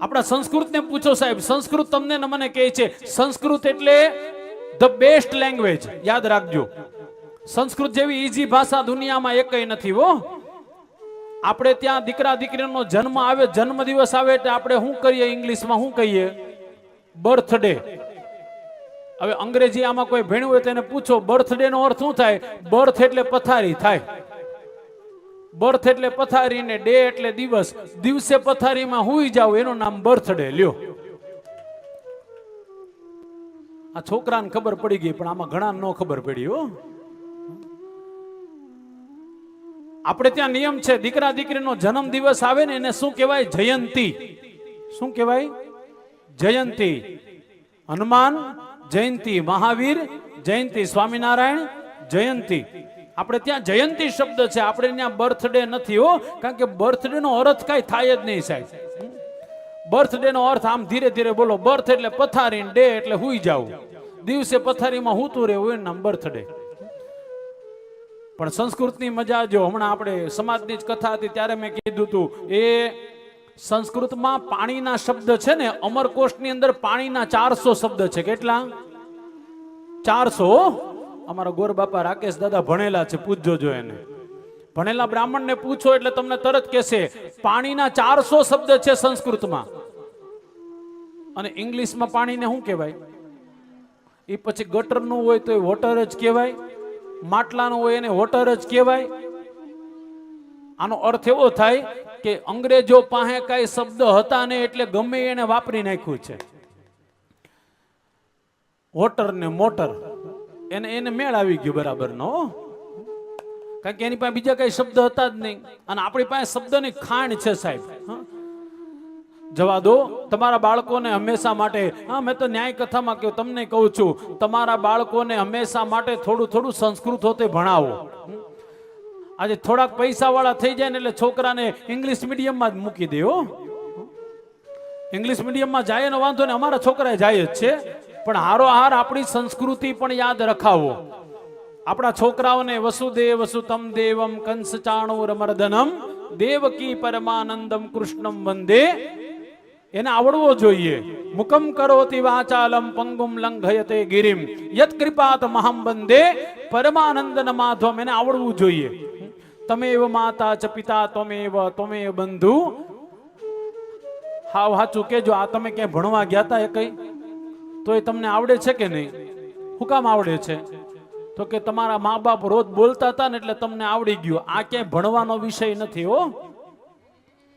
આપણા સંસ્કૃતને પૂછો સાહેબ, સંસ્કૃત તમને મને કહે છે. સંસ્કૃત એટલે ધ બેસ્ટ લેંગ્વેજ યાદ રાખજો. સંસ્કૃત જેવી ઈઝી ભાષા દુનિયામાં એકય નથી હો. આપણે ત્યાં દીકરા દીકરીનો જન્મ આવે જન્મ દિવસ આવે એટલે આપણે શું કરીએ? ઇંગ્લિશમાં શું કહીએ? બર્થડે. હવે અંગ્રેજી આમાં કોઈ ભણ્યું હોય તેને પૂછો બર્થડે નો અર્થ શું થાય? બર્થ એટલે પથારી થાય. બર્થ એટલે પથારી ને ડે એટલે દિવસ. દિવસે પથારીમાં હુઈ જાવ એનું નામ બર્થડે, લ્યો. આ છોકરાને ખબર પડી ગઈ, પણ આમાં ઘણા નો ખબર પડી, હો. આપણે ત્યાં નિયમ છે, દીકરા દીકરીનો જન્મ દિવસ આવે ને એને શું કહેવાય? જયંતી. શું કહેવાય? જયંતી. હનુમાન, જયંતી. મહાવીર, જયંતી. સ્વામિનારાયણ, જયંતી. આપણે ત્યાં જયંતી શબ્દ છે, આપણે ત્યાં બર્થડે નથી હો, કારણ કે બર્થડે નો અર્થ કઈ થાય જ નહીં સાહેબ. બર્થડે નો અર્થ આમ ધીરે ધીરે બોલો બર્થ એટલે પથારી ડે એટલે હુઈ જાવ દિવસે પથારીમાં હુતું રહેવું એનું નામ બર્થડે પણ સંસ્કૃતની મજા જો, હમણાં આપણે સમાજની જ કથા હતી, ત્યારે મેં કીધું હતું એ સંસ્કૃતમાં પાણીના શબ્દ છે ને, અમરકોશની અંદર પાણીના ચારસો શબ્દ છે. કેટલા? ચારસો? અમારા ગોર બાપા રાકેશ દાદા ભણેલા છે, પૂછજો જો એને. ભણેલા બ્રાહ્મણને પૂછો એટલે તમને તરત કહેશે, પાણીના ચારસો શબ્દ છે સંસ્કૃતમાં. અને ઇંગ્લિશમાં પાણીને શું કહેવાય? એ પછી ગટરનું હોય તો એ વોટર જ કહેવાય, માટલાનું હોય એને વોટર જ કહેવાય. આનો અર્થ એવો થાય કે અંગ્રેજો પાસે કઈ શબ્દ હતા ને એટલે ગમે એને વાપરી નાખ્યું છે. વોટર ને મોટર એને એને મેળ આવી ગયો બરાબર નો કારણ કે એની પાસે બીજા કઈ શબ્દ હતા જ નહીં. અને આપણી પાસે શબ્દની ખાણ છે સાહેબ જવા દો, તમારા બાળકોને હંમેશા માટે, હા, મેં તો ન્યાય કથામાં કહ્યું, તમને કહું છું, તમારા બાળકોને હંમેશા માટે થોડું થોડું સંસ્કૃત હોતે ભણાવો. આજે થોડાક પૈસા વાળા થઈ જાય ને એટલે છોકરાને ઇંગ્લિશ મીડિયમમાં જ મૂકી દેવો ઇંગ્લિશ મીડિયમમાં જાય ને વાંધો ને અમારા છોકરા જાય જ છે. પણ હારો હાર આપણી સંસ્કૃતિ પણ યાદ રખાવો. આપણા છોકરાઓને વસુદેવ વસુતમ દેવમ કંસ ચાણુર મર્દનમ દેવકી પરમાનંદમ કૃષ્ણમ વંદે. એને આવડવો જોઈએ. મુકમ કરોતિ વાચાલમ પંગુમ લંઘયતે ગિરિમ. યત કૃપાત મહમ વંદે. પરમાનંદન માધવમ. એને આવડવું જોઈએ. તમેવ માતા ચ પિતા તમેવ ત્વમેવ બંધુ. હાવ હાચું કેજો આ તમે ક્યાંય ભણવા ગયા હતા એ કઈ? તો એ તમને આવડે છે કે નહીં? શું કામ આવડે છે? તો કે તમારા મા બાપ રોજ બોલતા હતા ને એટલે તમને આવડી ગયું. આ ક્યાંય ભણવાનો વિષય નથી હો.